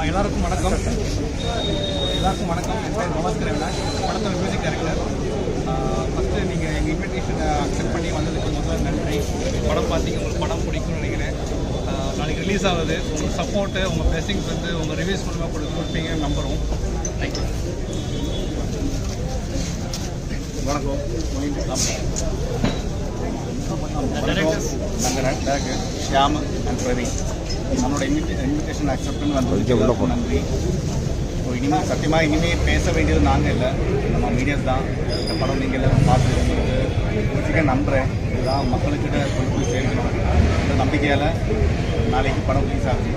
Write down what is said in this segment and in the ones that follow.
எல்லாருக்கும் வணக்கம். எல்லாருக்கும் வணக்கம். என் பேர் நமஸ்கரன் படத்தோட மியூசிக் டைரக்டர் ஃபஸ்ட்டு நீங்கள் எங்கள் இன்விடேஷனை அக்செப்ட் பண்ணி வந்ததுக்கு முதல்ல நன்றி. படம் பார்த்தீங்க உங்களுக்கு படம் பிடிக்கும்னு நினைக்கிறேன். நாளைக்கு ரிலீஸ் ஆகுது. உங்கள் சப்போர்ட்டு உங்கள் பிளெஸிங்ஸ் வந்து உங்கள் ரிவ்யூஸ் மூலமாக கொடுத்து கொடுப்பீங்கன்னு நம்புகிறோம் தேங்க்யூ வணக்கம். நாங்கள் ஷியாம் அண்ட் பிரவீன். நம்மளோட இன்விடே இன்விடேஷன் அக்செப்ட் பண்ணி வந்து நன்றி. ஸோ இனிமேல் சத்தியமாக இனிமேல் பேச வேண்டியது நாங்கள் இல்லை. நம்ம மீடியாஸ் தான். இந்த படம் நீங்கள் எல்லாம் பார்த்து உங்களுக்கு பிடிச்சிக்க நம்புகிறேன் இதுதான் மக்களுக்கிட்ட கொண்டு போய் சேர்க்கணும். இந்த நம்பிக்கையால் நாளைக்கு படம் ரிலீஸ் ஆகுது.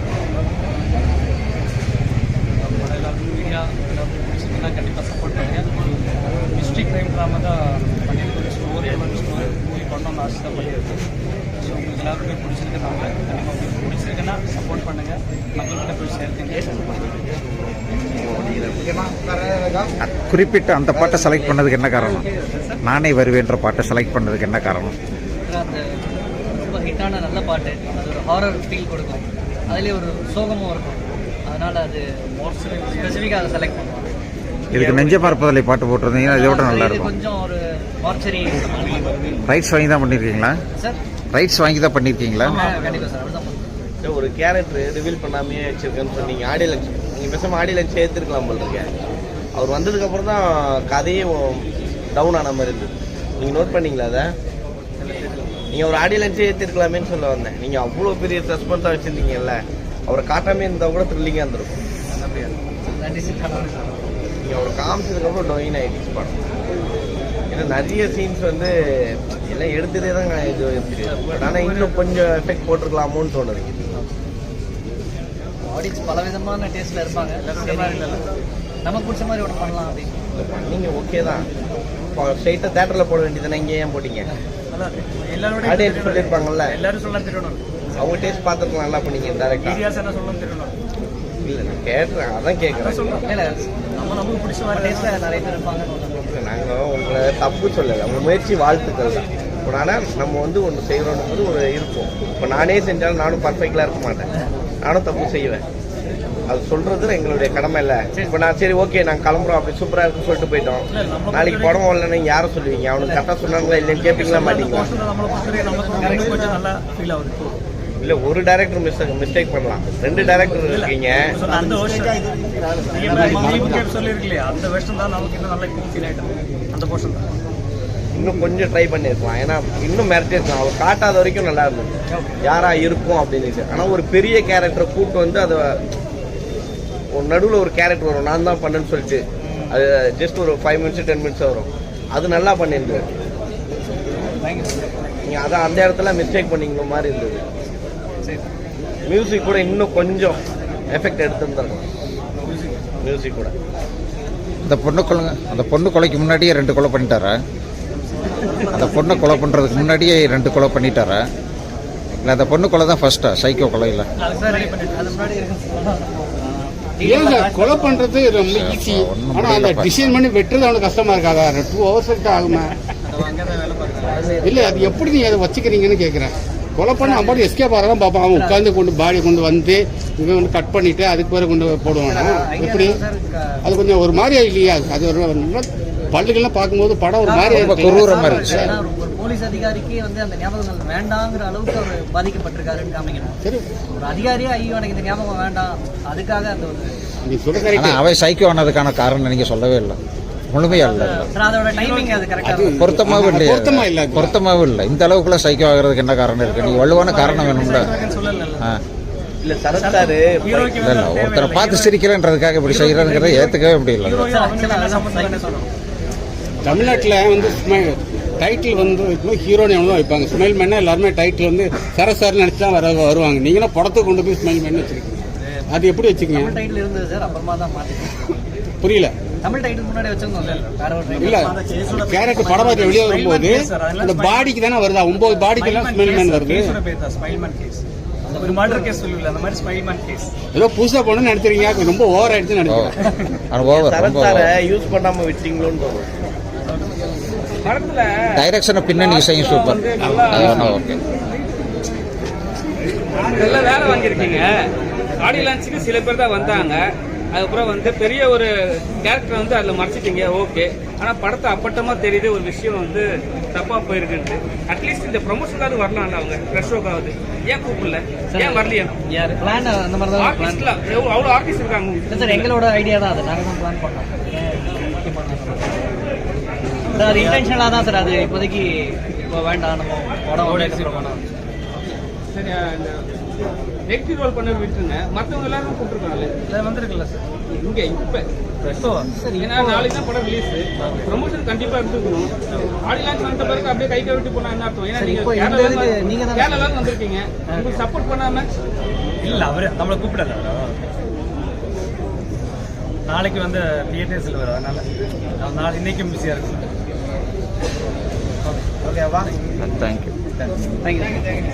படம் எல்லாருக்கும் மீடியா எல்லாருக்கும் பிடிச்சிருந்தா கண்டிப்பாக சப்போர்ட் பண்ணுங்கள் ஹிஸ்ட்ரி க்ரைம் ட்ராமா தான் பண்ணணும்னு ஆசை தான் ஸோ உங்களுக்கு எல்லாருக்குமே பிடிச்சிருக்கனால கண்டிப்பாக உங்களுக்கு பிடிச்சிருக்குன்னா சப்போர்ட் பண்ணுங்கள் மக்கள்கிட்ட போய் சேர்த்துங்க. குறிப்பிட்ட அந்த பாட்டை செலக்ட் பண்ணதுக்கு என்ன காரணம்? நானே வருவேன்ற பாட்டை செலக்ட் பண்ணதுக்கு என்ன காரணம்? அந்த ரொம்ப ஹிட்டான நல்ல பாட்டு. அது ஒரு ஹாரர் ஃபீல் கொடுக்கும். அதுலேயே ஒரு சோகமும் இருக்கும். அதனால் அது ஸ்பெசிஃபிக்காக அதை செலக்ட் பண்ணுவோம். இதுக்கு நெஞ்ச மறப்பதில்லை பாட்டு போட்டிருந்தீங்கன்னா இதை விட நல்லா இருக்கும். கொஞ்சம் ஒரு மார்ச்சரி ரைட்ஸ் வாங்கி தான் பண்ணியிருக்கீங்களா சார் ரைட்ஸ் வாங்கி தான் பண்ணியிருக்கீங்களா ஒரு கேரக்டர் ரிவீல் பண்ணாமே வச்சிருக்கேன்னு சொன்னீங்க. ஆடியோ லஞ்ச் நீங்கள் பேசாமல் ஆடியோ லஞ்ச் சேர்த்துருக்கலாம் போல் இருக்கேன் அவர் வந்ததுக்கப்புறம் தான் கதையே டவுன் ஆன மாதிரி இருந்தது. நீங்கள் நோட் பண்ணீங்களா அதை? நீங்கள் ஒரு ஆடியோ லஞ்சே ஏற்றிருக்கலாமேன்னு சொல்ல வந்தேன். நீங்கள் அவ்வளோ பெரிய சஸ்பென்ஸாக வச்சுருந்தீங்கல்ல. அவரை காட்டாமே இருந்தால் கூட த்ரில்லிங்காக இருந்திருக்கும். நன்றி சார் நீங்கள் அவரை காமிச்சதுக்கப்புறம் டொயின் ஆகிடுச்சு படம். ஏன்னா நிறைய சீன்ஸ் வந்து எல்லாம் எடுத்ததே தான் இது பட் ஆனால் இன்னும் கொஞ்சம் எஃபெக்ட் போட்டிருக்கலாமோன்னு தோணுது. ஆடியன்ஸ் பல விதமான டேஸ்ட்டில் இருப்பாங்க நமக்கு பிடிச்ச மாதிரி ஒன்று பண்ணலாம் அப்படின்னு. நீங்க ஓகே தான். ஸ்ட்ரைட்டாக தேட்டரில் போட வேண்டியதுதானே இங்கே ஏன் போட்டீங்க? எல்லாரோட ஆடியன்ஸ் சொல்லியிருப்பாங்கல்ல எல்லாரும் சொல்ல தெரியணும் அவங்க டேஸ்ட் பார்த்துருக்கலாம் நல்லா பண்ணீங்க மீடியாஸ் என்ன சொல்ல தெரியணும். இல்லை நான் கேட்குறேன் அதான் கேட்குறேன் இல்லை நம்ம நமக்கு பிடிச்ச மாதிரி டேஸ்ட்டில் நிறைய பேர் இருப்பாங்க. நாங்கள் உங்களை தப்பு சொல்லலை. உங்கள் முயற்சி வாழ்த்துக்கள் தான். இப்போ ஆனால் நம்ம வந்து ஒன்று செய்கிறோம் போது ஒரு இருக்கும் இப்போ நானே செஞ்சாலும் நானும் பர்ஃபெக்டாக இருக்க மாட்டேன். நானும் தப்பு செய்வேன். அது சொல்றது எங்களுடைய கடமை இல்லை. இப்போ நான் சரி ஓகே நாங்கள் கிளம்புறோம். அப்படி சூப்பராக இருக்குன்னு சொல்லிட்டு போயிட்டோம். நாளைக்கு படம் வரலன்னு யாரை சொல்லுவீங்க? அவனுக்கு கரெக்டாக சொன்னாங்களா இல்லைன்னு கேட்பீங்களா மாட்டீங்களா? இல்லை ஒரு டேரக்டர் மிஸ்டேக் மிஸ்டேக் பண்ணலாம். ரெண்டு டேரக்டர் இருக்கீங்க. அந்த வருஷம் சொல்லியிருக்கலையா அந்த வருஷம் தான் நமக்கு இன்னும் நல்லா ஃபீல் ஆகிட்டோம் அந்த போர்ஷன் தான். இன்னும் கொஞ்சம் ட்ரை பண்ணியிருக்கலாம். ஏன்னா இன்னும் மிரட்டிருக்கலாம் அவர் காட்டாத வரைக்கும் நல்லா இருந்தது. யாரா இருக்கும் அப்படின்னு ஆனால் ஒரு பெரிய கேரக்டரை கூட்டு வந்து அதை ஒரு நடுவில் ஒரு கேரக்டர் வரும். நான் தான் பண்ணேன்னு சொல்லிட்டு. அது ஜஸ்ட் ஒரு ஃபைவ் மினிட்ஸ் டென் மினிட்ஸ் வரும். அது நல்லா பண்ணியிருந்தாரு நீங்கள் அதான் அந்த இடத்துல மிஸ்டேக் பண்ணிக்கிற மாதிரி இருந்தது. மியூசிக் கூட இன்னும் கொஞ்சம் எஃபெக்ட் எடுத்துருந்துருக்கலாம் மியூசிக் கூட. அந்த பொண்ணு கொலை அந்த பொண்ணு கொலைக்கு முன்னாடியே ரெண்டு கொலை பண்ணிட்டாரா? அந்த பொண்ணை கொலை பண்ணுறதுக்கு முன்னாடியே ரெண்டு கொலை பண்ணிட்டாரா? இல்லை அந்த பொண்ணு கொலை தான் ஃபர்ஸ்ட்டா சைக்கோ கொலை இல்லை அது சார் அது முன்னாடி இருக்கு. ஏன் சார் கொலை பண்றது ரொம்ப ஈஸி ஒண்ணும் ஆனா அந்த டிசைன் பண்ணி வெட்டுறது அவனுக்கு கஷ்டமா இருக்காதா டூ ஹவர்ஸ் ஆகுமா. இல்ல அது எப்படி நீங்க அதை வச்சுக்கிறீங்கன்னு கேக்குறேன். கொலை பண்ண அம்பாடி எஸ்கேப் ஆகிறதான் பார்ப்பான் அவன் உட்காந்து கொண்டு பாடி கொண்டு வந்து இவன் வந்து கட் பண்ணிட்டு அதுக்கு பிறகு கொண்டு போடுவானா? எப்படி? அது கொஞ்சம் ஒரு மாதிரியா இல்லையா? அது ஒரு நல்ல பல்லுகள்லாம் பார்க்கும்போது படம் ஒரு இருக்கு. குரூரமா இருந்துச்சு ஏன்னா ஒரு போலீஸ் அதிகாரிக்கே வந்து அந்த ஞாபகங்கள் வேண்டாங்கிற அளவுக்கு அவர் பாதிக்கப்பட்டிருக்காருன்னு காமிக்கணும். சரி. ஒரு அதிகாரியா ஐயோ எனக்கு இந்த ஞாபகம் வேண்டாம். அதுக்காக அந்த ஒரு நீ கரெக்ட் அவை சைக்கோ ஆனதுக்கான காரணம் நீங்கள் சொல்லவே இல்லை. முழுமையா இல்லை. சார் அதோட டைமிங் அது பொருத்தமாகவும் இல்லையா. பொருத்தமா இல்ல. பொருத்தமாகவும் இல்லை. இந்த அளவுக்குலாம் சைக்கோ ஆகிறதுக்கு என்ன காரணம் இருக்கு? நீங்க வலுவான காரணம் வேணும்ல. இல்லை இல்லை இல்லை ஒருத்தரை பார்த்து சிரிக்கிறேன்றதுக்காக இப்படி செய்கிறேங்கிறத ஏற்றுக்கவே முடியல. தமிழ்நாட்டில் வந்து டைட்டில் வந்து ஹீரோனி தான் வைப்பாங்க. ஸ்மைல் மேனா எல்லாருமே டைட்டில் வந்து சர சார் நினச்சி தான் வர வருவாங்க. நீங்களும் படத்தை கொண்டு போய் ஸ்மைல் மேன் வச்சிருக்கீங்க. அது எப்படி வச்சுக்கீங்க? புரியல. தமிழ் டைட்டில் முன்னாடி வச்சிருந்தோம் சார் வேற ஒரு இல்ல கேரக்டர் படம் பார்த்து வெளியே வரும்போது இந்த பாடிக்கு தானே வருதா? ஒன்பது பாடிக்கு எல்லாம் ஸ்மைல் மேன் வருது. ஸ்மைல்மேன் கேஸ் ஒரு மர்டர் கேஸ் சொல்லல அந்த மாதிரி ஸ்மைல்மேன் கேஸ் ஏதோ புதுசா பொண்ணு நடத்துறீங்க ரொம்ப ஓவர் ஆயிடுச்சு நினைக்கிறேன். யூஸ் பண்ணாம விட்டீங்களோன்னு தோணும் டைரக்ஷனை பின்னணி இசையும் சூப்பர் ஓகே நல்ல வேலை வாங்கியிருக்கீங்க. ஆடியோ லான்ச்சுக்கு சில பேர் தான் வந்தாங்க. அதுக்கப்புறம் வந்து பெரிய ஒரு கேரக்டர் வந்து அதில் மறைச்சிட்டீங்க ஓகே ஆனால் படத்தை அப்பட்டமாக தெரியுது ஒரு விஷயம் வந்து தப்பாக போயிருக்குன்ட்டு. அட்லீஸ்ட் இந்த ப்ரொமோஷனுக்காவது வரலாம்ல அவங்க ஃப்ரெஷ் ஷோக்காவது ஏன் கூப்பிடல? ஏன் வரலையா? யார்? பிளான் அந்த மாதிரி தான் பிளான் ஆர்டிஸ்ட்லாம் எவ்வளோ அவ்வளோ ஆர்டிஸ்ட் இருக்காங்க சார் எங்களோட ஐடியா தான் அது. நாங்கள் தான் பிளான் பண்ணோம். சார் அது இன்டென்ஷனலாக தான் சார் அது இப்போதைக்கு இப்போ வேண்டாம் நம்ம வேணாம் சரி நெகட்டிவ் ரோல் பண்ண விட்டுருங்க மற்றவங்க எல்லாரும் கூப்பிட்டுருக்காங்கல்ல இல்லை வந்திருக்குல்ல சார் இங்கே இப்போ. ஏன்னா நாளைக்கு தான் படம் ரிலீஸ் ப்ரொமோஷன் கண்டிப்பா இருந்துக்கணும் ஆடி லான்ச் வந்த பிறகு அப்படியே கை கவிட்டு போனா என்ன அர்த்தம்? ஏன்னா சரி, நீங்க இப்போ இந்த கேரளால இதுக்கு இருந்து- நீங்க தானே- கேரளால இருந்து வந்திருக்கீங்க. உங்களுக்கு சப்போர்ட் பண்ணாம? இல்லை அவர் நம்மளை கூப்பிடல நாளைக்கு வந்து தியேட்டர்ஸில் வரும் அதனால. நாளை இன்னைக்கும் பிஸியாக இருக்கும் தேங்க்யூ தேங்க்யூ